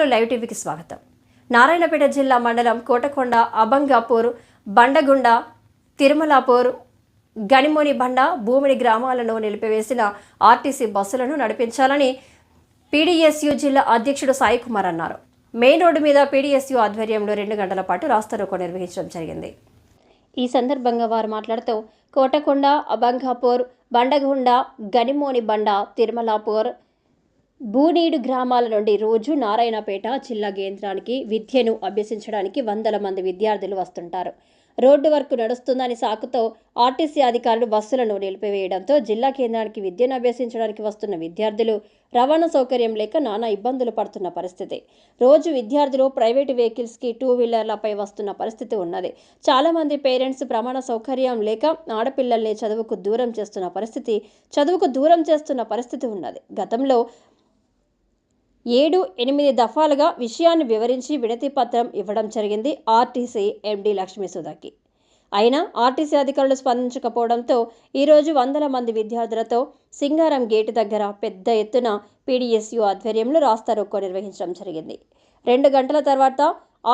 నమస్కారాలు లైవ్ టీవీకి స్వాగతం. నారాయణపేట జిల్లా మండలం కోటకొండ అబంగాపూర్ బండగుండ తిరుమలాపూర్ గనిమోని బండ భూమిని గ్రామాలను నిలిపివేసిన ఆర్టీసీ బస్సులను నడిపించాలని పీడీఎస్యు జిల్లా అధ్యక్షుడు సాయి కుమార్ అన్నారు. మెయిన్ రోడ్డు మీద పీడీఎస్యు ఆధ్వర్యంలో రెండు గంటల పాటు రాస్తారోకో నిర్వహించడం జరిగింది. ఈ సందర్భంగా వారు మాట్లాడుతూ కోటకొండ అబంగాపూర్ బండగుండ గనిమోని బండ తిరుమలాపూర్ బూనీడు గ్రామాల నుండి రోజు నారాయణపేట జిల్లా కేంద్రానికి విద్యను అభ్యసించడానికి వందల మంది విద్యార్థులు వస్తుంటారు. రోడ్డు వర్క్ నడుస్తుందని సాకుతో ఆర్టీసీ అధికారులు బస్సులను నిలిపివేయడంతో జిల్లా కేంద్రానికి విద్యను అభ్యసించడానికి వస్తున్న విద్యార్థులు రవాణా సౌకర్యం లేక నానా ఇబ్బందులు పడుతున్న పరిస్థితి. రోజు విద్యార్థులు ప్రైవేటు వెహికల్స్కి టూ వీలర్లపై వస్తున్న పరిస్థితి ఉన్నది. చాలామంది పేరెంట్స్ ప్రమాణ సౌకర్యం లేక ఆడపిల్లల్ని చదువుకు దూరం చేస్తున్న పరిస్థితి చదువుకు దూరం చేస్తున్న పరిస్థితి ఉన్నది. గతంలో ఏడు ఎనిమిది దఫాలుగా విషయాన్ని వివరించి వినతి పత్రం ఇవ్వడం జరిగింది ఆర్టీసీ ఎండీ లక్ష్మీ సుధాకి. అయినా ఆర్టీసీ అధికారులు స్పందించకపోవడంతో ఈరోజు వందల మంది విద్యార్థులతో సింగారం గేటు దగ్గర పెద్ద ఎత్తున పీడీఎస్యు ఆధ్వర్యంలో రాస్తారోకో నిర్వహించడం జరిగింది. రెండు గంటల తర్వాత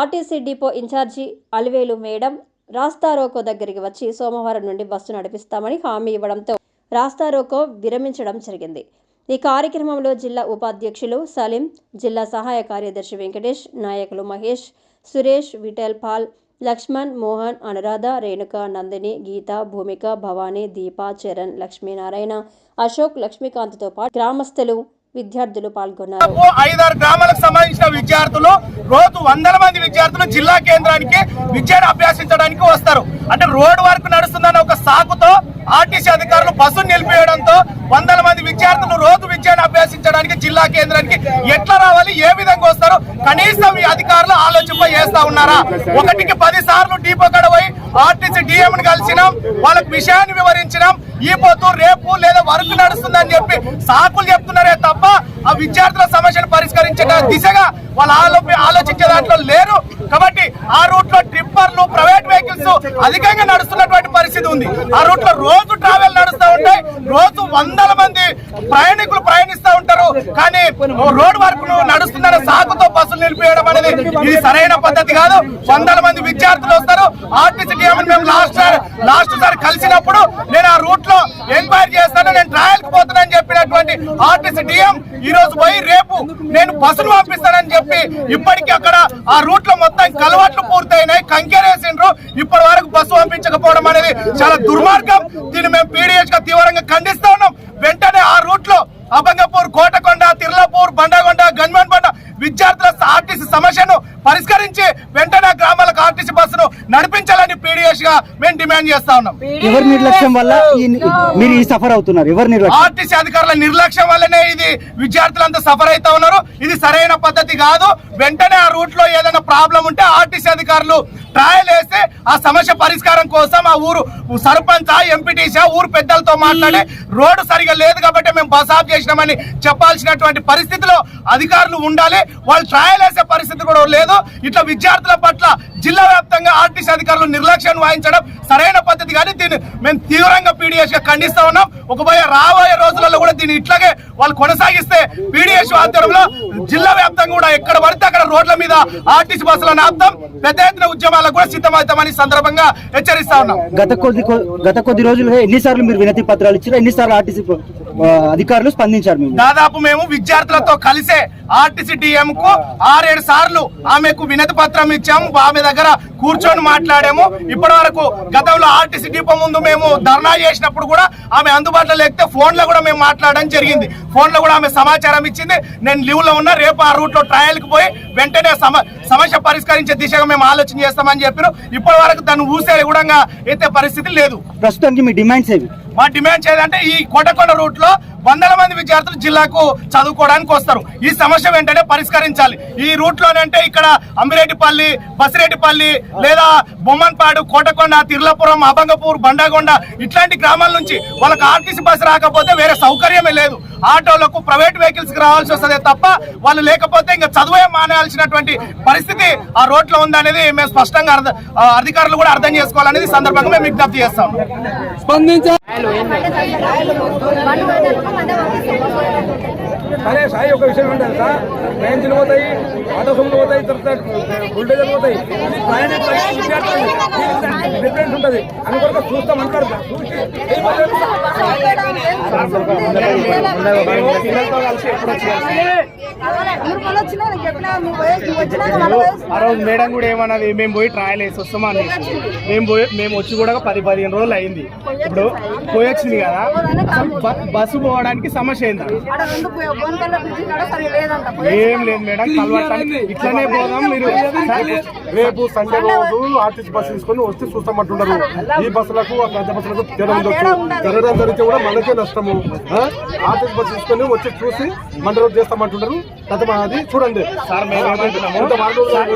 RTC depot incharge Alivelu madam rasta roko దగ్గరికి వచ్చి సోమవారం నుండి బస్సు నడిపిస్తామని హామీ ఇవ్వడంతో రాస్తారోకో విరమించడం జరిగింది. ఈ కార్యక్రమంలో జిల్లా ఉపాధ్యక్షులు సలీం జిల్లా సహాయ కార్యదర్శి వెంకటేష్ నాయకులు మహేష్ సురేష్ విఠల్ పాల్ లక్ష్మణ్ మోహన్ అనురాధ రేణుక నందిని గీత భూమిక భవానీ దీప చరణ్ లక్ష్మీనారాయణ అశోక్ లక్ష్మీకాంత్తో పాటు గ్రామస్తులు విద్యార్థులు పాల్గొన్నారు. ఐదారు గ్రామాలకు సంబంధించిన విద్యార్థులు రోజు వందల మంది విద్యార్థులు జిల్లా కేంద్రానికి విద్యను అభ్యసించడానికి వస్తారు. అంటే రోడ్ వర్క్ నడుస్తుందన్న ఒక సాకుతో ఆర్టీసీ అధికారులు బస్సును నిలిపేయడంతో వందల మంది విద్యార్థులు రోజు విద్యను అభ్యసించడానికి జిల్లా కేంద్రానికి ఎట్లా రావాలి ఏ విధంగా వస్తారు కనీసం ఈ అధికారులు చేస్తా ఉన్నారా? ఒకటికి పది సార్లు డీపో కడ ఆర్టీసీ డిఎం కలిసినాం వాళ్ళకి విషయాన్ని వివరించినాం. ఈ పొద్దు రేపు లేదా వర్క్ నడుస్తుందని చెప్పి సాకులు చెప్తున్నారే తప్ప ఆ విద్యార్థుల సమస్యను పరిష్కరించే దిశగా వాళ్ళు ఆలో ఆలోచించే దాంట్లో లేరు. కాబట్టి ఆ రూట్లో ట్రిప్పర్లు ప్రైవేట్ వెహికల్స్ అధికంగా నడుస్తున్నటువంటి పరిస్థితి ఉంది. ఆ రూట్లో రోజు ట్రావెల్ నడుస్తూ ఉంటాయి రోజు వందల మంది ప్రయాణికులు ప్రయాణిస్తూ ఉంటారు. కానీ రోడ్ వర్క్ నడుస్తుందని సాకుతో బస్సులు నిలిపేయడం అనేది ఇది సరైన పద్ధతి కాదు. వందల మంది విద్యార్థులు వస్తారు. ఆర్టీసీ డిఎం మేము లాస్ట్ లాస్ట్ సార్ కలిసినప్పుడు నేను ఆ రూట్లో ఎంక్వైరీ చేస్తాను నేను ట్రయల్కి పోతానని చెప్పినటువంటి ఆర్టీసీ డిఎం ఈ రోజు పోయి రేపు నేను బస్సులు పంపిస్తానని చెప్పి ఇప్పటికీ అక్కడ ఆ రూట్లో మొత్తం కలవాట్లు పూర్తయినాయి. కంకెరేసిండ్రు. ఇప్పటి వరకు బస్సు పంపించకపోవడం అనేది చాలా దుర్మార్గం. దీన్ని మేము పీడిఎస్గా తీవ్రంగా ఖండిస్తా ఉన్నాం. వెంటనే ఆ రూట్లో అబంగపూర్ కోటకొండ తిర్లాపూర్ బండగొండ గన్మన్ బండ విద్యార్థుల ఆర్టీసీ సమస్యను పరిష్కరించి వెంటనే గ్రామాలకు ఆర్టీసీ బస్సును నడిపించాలని పీడిఎస్గా మేము డిమాండ్ చేస్తా ఉన్నాం. ఎవరి నిర్లక్ష్యం వల్ల ఈ- మీరు ఈ సఫర్ అవుతున్నారు? ఎవరి నిర్లక్ష్యం? ఆర్టీసీ అధికారుల నిర్లక్ష్యం వల్లనే ఇది విద్యార్థులంతా సఫర్ అవుతా ఉన్నారు. ఇది సరైన పద్ధతి కాదు. వెంటనే ఆ రూట్లో ఏదైనా ప్రాబ్లం ఉంటే ఆర్టీసీ అధికారులు ట్రయల్ వేస్తే ఆ సమస్య పరిష్కారం కోసం ఆ ఊరు సర్పంచ్ ఎంపీటీసీ ఊరు పెద్దలతో మాట్లాడి రోడ్డు సరిగా లేదు కాబట్టి మేము బస్ ఆఫ్ చేసినామని చెప్పాల్సినటువంటి పరిస్థితిలో అధికారులు ఉండాలి. వాళ్ళు ట్రయల్ వేసే పరిస్థితి కూడా లేదు. ఇట్లా విద్యార్థుల పట్ల జిల్లా వ్యాప్తంగా ఆర్టీసీ అధికారులు నిర్లక్ష్యం వహించడం సరైన పద్ధతి కానీ దీన్ని మేము తీవ్రంగా పీడిఎస్గా ఖండిస్తా ఉన్నాం. ఒకబోయే రాబోయే రోజు దీన్ని ఇట్లాగే వాళ్ళు కొనసాగిస్తే పీడిఎస్ ఆధ్వర్యంలో జిల్లా వ్యాప్తంగా కూడా ఎక్కడ పడితే అక్కడ రోడ్ల మీద ఆర్టీసీ బస్సులను ఆపుతాం పెద్ద ఎత్తున ఉద్యమాలకు కూడా సిద్ధమవుతామని సందర్భంగా హెచ్చరిస్తా ఉన్నాం. గత కొద్ది గత కొద్ది రోజులుగా ఎన్నిసార్లు మీరు వినతి పత్రాలు ఇచ్చారు ఎన్నిసార్లు ఆర్టీసీ అధికారులు స్పందించారు మేము దాదాపు మేము విద్యార్థులతో కలిసే ఆర్టీసీ డిఎం కు ఆరేడు సార్లు ఆమెకు వినతి పత్రం ఇచ్చాము. ఆమె దగ్గర కూర్చొని మాట్లాడాము. ఇప్పటి వరకు గతంలో ఆర్టీసీ డిపో ముందు మేము ధర్నా చేసినప్పుడు కూడా ఆమె అందుబాటులో లేకపోతే ఫోన్లో కూడా మేము మాట్లాడడం జరిగింది. ఫోన్లో కూడా ఆమె సమాచారం ఇచ్చింది. నేను లీవ్లో ఉన్నా రేపు ఆ రూట్లో ట్రయల్కి పోయి వెంటనే సమ- సమస్య పరిష్కరించే దిశగా మేము ఆలోచన చేస్తామని చెప్పారు. ఇప్పటి వరకు దాన్ని ఊసే కూడా ఎత్తే పరిస్థితి లేదు. ప్రస్తుతానికి మీ డిమాండ్స్ ఏవి? మా డిమాండ్ చేయాలంటే ఈ కోటకొండ రూట్ లో వందల మంది విద్యార్థులు జిల్లాకు చదువుకోవడానికి వస్తారు. ఈ సమస్య వెంటనే పరిష్కరించాలి. ఈ రూట్ లోనంటే ఇక్కడ అంబిరెడ్డిపల్లి బసిరెడ్డిపల్లి లేదా బొమ్మన్పాడు కోటకొండ తిర్లపురం అబంగపూర్ బండగొండ ఇట్లాంటి గ్రామాల నుంచి వాళ్ళకి ఆర్టీసీ బస్సు రాకపోతే వేరే సౌకర్యమే లేదు. ఆటోలకు ప్రైవేట్ వెహికల్స్కి రావాల్సి వస్తుంది తప్ప వాళ్ళు లేకపోతే ఇంకా చదువే మానేయాల్సినటువంటి పరిస్థితి ఆ రోడ్లో ఉందనేది మేము స్పష్టంగా అధికారులు కూడా అర్థం చేసుకోవాలనేది సందర్భంగా మేము విజ్ఞప్తి చేస్తాం. అరే సాయి ఒక విషయం ఏంటంటే సార్. ట్రైన్లు పోతాయి ఆటో సొమ్ములు పోతాయి తర్వాత బుల్డేజర్లు పోతాయి. డిఫరెన్స్ ఉంటుంది. అని కొరకు చూస్తాం అంటారు చూసి ఆ రోజు మేడం కూడా ఏమన్నది? మేము పోయి ట్రయల్ వేసి వస్తామా అని. మేము పోయి మేము వచ్చి కూడా పది పదిహేను రోజులు అయింది. ఇప్పుడు పోయి వచ్చింది కదా. బస్సు పోవడానికి సమస్య అయింది ఏం లేదు మేడం కలవటానికి ఇట్లనే పోదాం మీరు రేపు సండే రోజు ఆర్టీసీ బస్సు తీసుకొని వస్తే చూస్తామంటున్నారు ఈ బస్సులకు ఆ పెద్ద బస్సులకు ఉండొచ్చు. తిరగడం జరిగితే కూడా మనకే నష్టము? ఆర్టీసీ బస్సు తీసుకొని వచ్చి చూసి మండే రోజు చేస్తామంటున్నారు గత అది చూడండి. సార్ మేము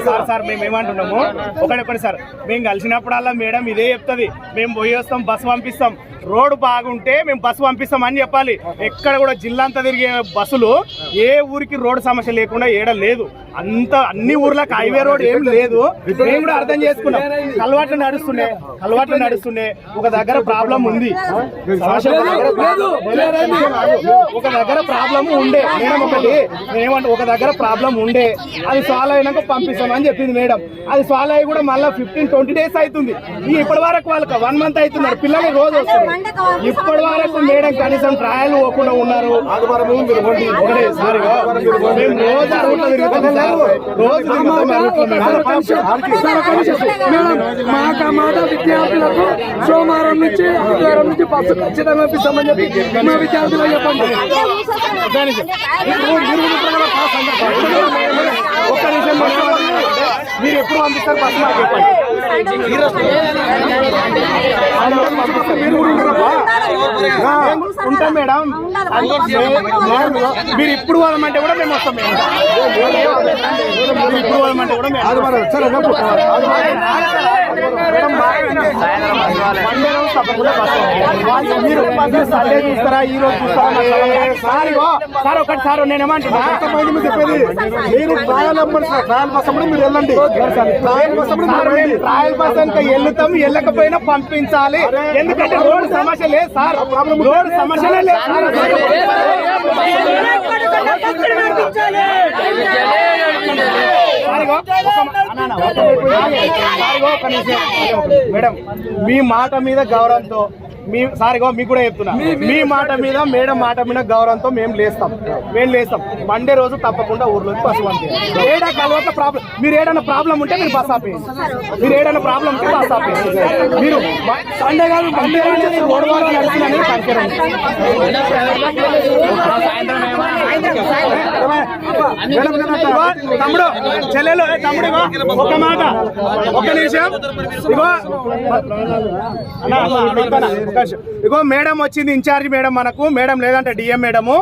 సార్, సార్ మేము ఏమంటున్నాము? ఒకటి సార్ మేము కలిసినప్పుడల్లా మేడం ఇదే చెప్తుంది. మేము పోయి వస్తాం బస్సు పంపిస్తాం. రోడ్డు బాగుంటే మేము బస్సు పంపిస్తాం అని చెప్పాలి. ఎక్కడ కూడా జిల్లా అంతా తిరిగే బస్సులు ఏ ఊరికి రోడ్డు సమస్య లేకుండా ఏడ లేదు. అంత అన్ని ఊర్లకు హైవే రోడ్ ఏం లేదు. మేము కూడా అర్థం చేసుకున్నాం. కలవాట్లు నడుస్తుండే కలవాట్లు నడుస్తుండే ఒక దగ్గర ప్రాబ్లం ఉంది. ఒక దగ్గర ప్రాబ్లం ఉండే. మేడం ఒకటి ఏమంటే ఒక దగ్గర ప్రాబ్లం ఉండే. అది సాల్వ్ అయినాక పంపిస్తామని చెప్పింది మేడం. అది సాల్వ్ అయ్యి కూడా మళ్ళీ ఫిఫ్టీన్ ట్వంటీ డేస్ అవుతుంది. ఇప్పటి వరకు వాళ్ళకి వన్ మంత్ అవుతున్నారు. పిల్లలు రోజు వస్తారు ఇప్పటి వరకు మేడం కనీసం ట్రయల్ పోకుండా ఉన్నారు. మాట మాట విద్యార్థులకు సోమవారం నుంచి ఆదివారం నుంచి బస్సు ఖచ్చితంగా పంపిస్తామని చెప్పి మా విద్యార్థులకు చెప్పండి ఒక్క నిమిషం. మీరు- పాస్ ఎప్పుడు పంపిస్తారు బస్ మాకు చెప్పండి ఉంటాం మేడం మీరు ఇప్పుడు పోదామంటే కూడా మేము వస్తాం మేడం మీరు ఇప్పుడు పోదామంటే కూడా మేము మీరు చూస్తారా ఈ రోజు చూస్తారా. సార్ ఒకటి సార్ మీరు చెప్పేది మీరు ట్రయల్ అవ్వండి సార్ ట్రయల్ బస్ అప్పుడు మీరు వెళ్ళండి ట్రయల్ బస్ అప్పుడు సార్ మీరు మేము రండి ట్రయల్ బస్ అంతా వెళ్తాం వెళ్ళకపోయినా పంపించాలి ఎందుకంటే రోడ్ సమస్య లేదు సార్ రోడ్ సమస్యనే లేదు. మేడం మీ మాట మీద గౌరవంతో మీ సారిగో మీకు కూడా చెప్తున్నా. మీ మాట మీద మేడం మాట మీద గౌరవంతో మేము లేస్తాం. మేము లేస్తాం. మండే రోజు తప్పకుండా ఊర్లోకి బస్సు పంపించాలి ఏడా కలవత ప్రాబ్లం మీరు ఏదైనా ప్రాబ్లం ఉంటే మీరు బస్ ఆపేయండి. మీరు ఏదైనా ప్రాబ్లం ఉంటే బస్ ఆపేయండి. మీరు సండే కాదు మండే రోజు తమ్ముడు చెల్లెలు తమ్ముడు ఒక మాట ఒక నిమిషం. ఇగో నిమిషం. ఇగో మేడం వచ్చింది ఇన్ఛార్జ్ మేడం మనకు. మేడం లేదంటే డిఎం మేడము.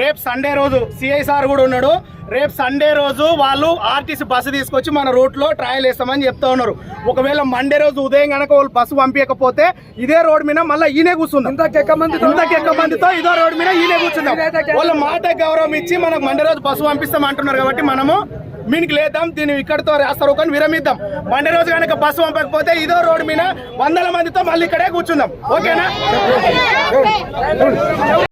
రేపు సండే రోజు సిఐ సార్ కూడా ఉన్నాడు. రేపు సండే రోజు వాళ్ళు ఆర్టీసీ బస్సు తీసుకొచ్చి మన రూట్లో ట్రయల్ వేస్తామని చెప్తా ఉన్నారు. ఒకవేళ మండే రోజు ఉదయం గనక వాళ్ళు బస్సు పంపించకపోతే ఇదే రోడ్ మీద మళ్ళీ ఈయనే కూర్చుందాం. ఇంతకెక్క మందితో? ఇదో రోడ్ మీద ఈయనే కూర్చుందాం. వాళ్ళ మాట గౌరవం ఇచ్చి మనకు మండే రోజు బస్సు పంపిస్తాం అంటున్నారు కాబట్టి మనము మీనికి లేద్దాం దీన్ని ఇక్కడితో రాస్తారు కానీ విరమిద్దాం. మండే రోజు కనుక బస్సు పంపకపోతే ఇదో రోడ్డు మీద వందల మందితో మళ్ళీ ఇక్కడే కూర్చుందాం. ఓకేనా?